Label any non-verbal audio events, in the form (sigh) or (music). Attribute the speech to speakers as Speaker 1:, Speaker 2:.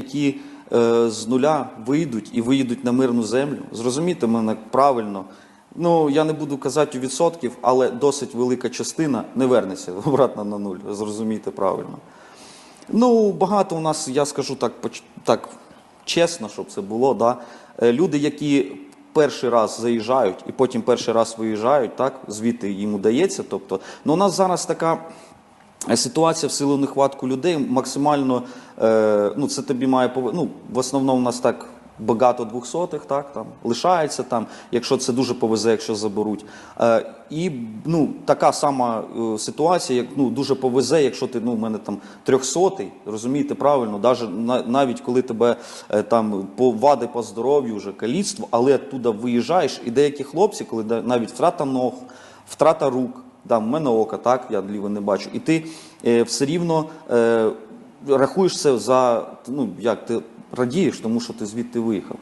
Speaker 1: які е, з нуля вийдуть і виїдуть на мирну землю. Зрозумійте мене правильно. Ну я не буду казати у відсотків, але досить велика частина не вернеться (laughs) обратно на нуль. Зрозумійте правильно. Ну, багато у нас, я скажу так, так чесно, щоб це було. Да? Е, Люди, які перший раз заїжджають і потім перший раз виїжджають, так, звідти їм удається. Тобто, ну, у нас зараз така. Ситуація в силу нехватку людей максимально, е, ну це тобі має ну, в основному у нас так багато двохсотих, так там лишається там, якщо це дуже повезе, якщо заберуть. Е, і ну така сама е, ситуація, як ну дуже повезе, якщо ти ну в мене там трьохсотий, розумієте правильно, даже на, навіть коли тебе там по вади по здоров'ю, вже каліцтво, але туди виїжджаєш, і деякі хлопці, коли навіть втрата ног, втрата рук. Да, в мене око, так, я ліве не бачу. І ти е, все рівно е, рахуєш це за, ну, як ти радієш, тому що ти звідти виїхав.